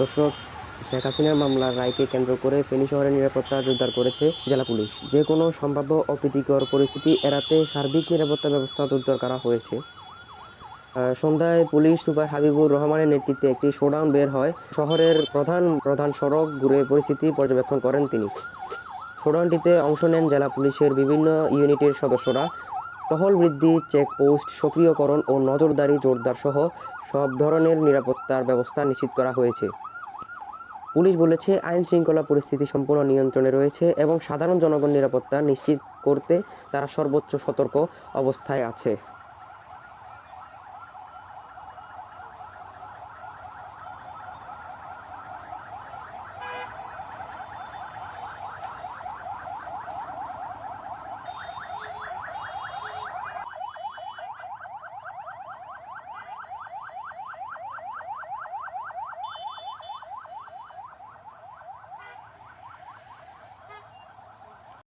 দর্শক, শেখ হাসিনার মামলার রায়কে কেন্দ্র করে ফেনী শহরের নিরাপত্তা জোরদার করেছে জেলা পুলিশ। যে কোনো সম্ভাব্য অপ্রীতিকর পরিস্থিতি এড়াতে সার্বিক নিরাপত্তা ব্যবস্থা জোরদার করা হয়েছে। সন্ধ্যায় পুলিশ সুপার হাবিবুর রহমানের নেতৃত্বে একটি শোডাউন বের হয়। শহরের প্রধান প্রধান সড়ক ঘুরে পরিস্থিতি পর্যবেক্ষণ করেন তিনি। শোডাউনটিতে অংশ নেন জেলা পুলিশের বিভিন্ন ইউনিটের সদস্যরা। টহল বৃদ্ধি, চেকপোস্ট, সক্রিয়করণ ও নজরদারি জোরদার সহ সব ধরনের নিরাপত্তার ব্যবস্থা নিশ্চিত করা হয়েছে। পুলিশ বলেছে, আইন শৃঙ্খলা পরিস্থিতি সম্পূর্ণ নিয়ন্ত্রণে রয়েছে এবং সাধারণ জনগণ নিরাপত্তা নিশ্চিত করতে তারা সর্বোচ্চ সতর্ক অবস্থায় আছে।